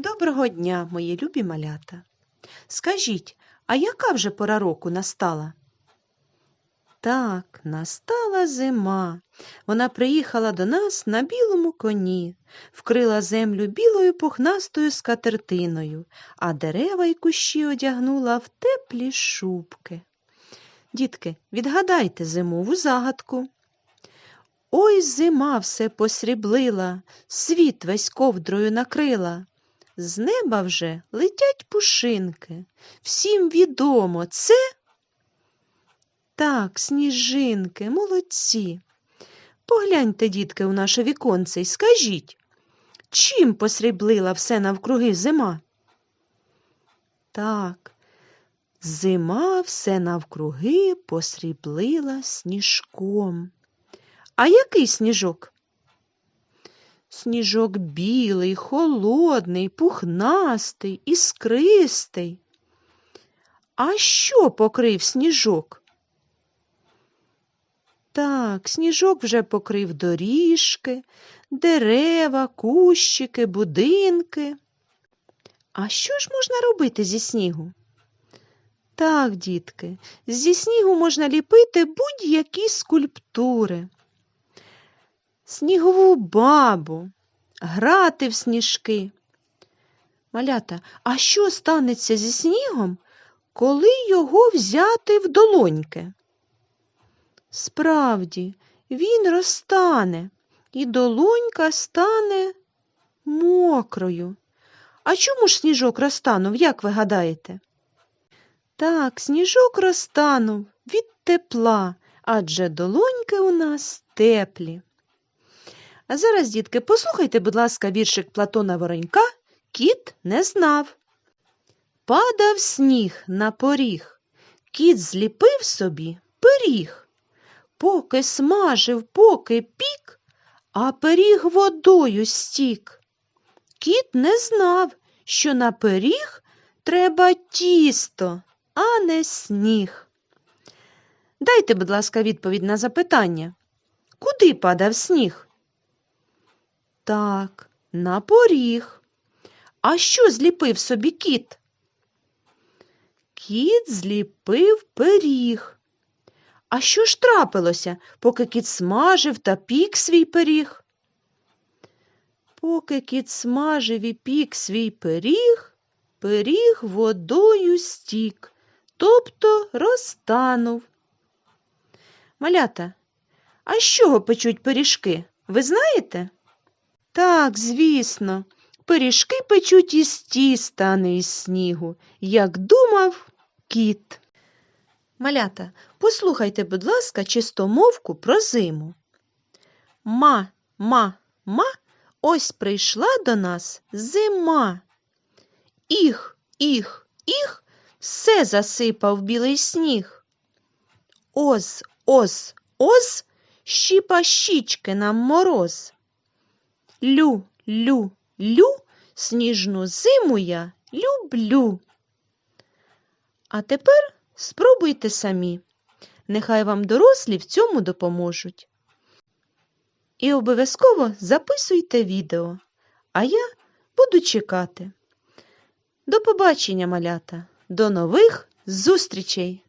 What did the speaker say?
Доброго дня, мої любі малята. Скажіть, а яка вже пора року настала? Так, настала зима. Вона приїхала до нас на білому коні, вкрила землю білою пухнастою скатертиною, а дерева й кущі одягнула в теплі шубки. Дітки, відгадайте зимову загадку. Ой, зима все посріблила, світ весь ковдрою накрила. З неба вже летять пушинки. Всім відомо це. Так, сніжинки, молодці. Погляньте, дітки, у наше віконце і скажіть, чим посріблила все навкруги зима? Так, зима все навкруги посріблила сніжком. А який сніжок? Сніжок білий, холодний, пухнастий, іскристий. А що покрив сніжок? Так, сніжок вже покрив доріжки, дерева, кущики, будинки. А що ж можна робити зі снігу? Так, дітки, зі снігу можна ліпити будь-які скульптури снігову бабу, грати в сніжки. Малята, а що станеться зі снігом, коли його взяти в долоньки? Справді, він розтане, і долонька стане мокрою. А чому ж сніжок розтанув, як ви гадаєте? Так, сніжок розтанув від тепла, адже долоньки у нас теплі. А зараз, дітки, послухайте, будь ласка, віршик Платона Воронька Кіт не знав. Падав сніг на поріг, кіт зліпив собі пиріг. Поки смажив, поки пік, а пиріг водою стік. Кіт не знав, що на пиріг треба тісто, а не сніг. Дайте, будь ласка, відповідь на запитання. Куди падав сніг? Так, на поріг. А що зліпив собі кіт? Кіт зліпив пиріг. А що ж трапилося, поки кіт смажив та пік свій пиріг? Поки кіт смажив і пік свій пиріг, пиріг водою стік, тобто розтанув. Малята, а з чого печуть пиріжки? Ви знаєте? Так, звісно, пиріжки печуть із тіста, а не із снігу, як думав кіт. Малята, послухайте, будь ласка, чистомовку про зиму. Ма, ма, ма, ось прийшла до нас зима. Іх, іх, іх, все засипав білий сніг. Оз, оз, оз, щіпа щічки нам мороз. Лю, лю, лю, сніжну зиму я люблю. А тепер спробуйте самі. Нехай вам дорослі в цьому допоможуть. І обов'язково записуйте відео, а я буду чекати. До побачення, малята, до нових зустрічей!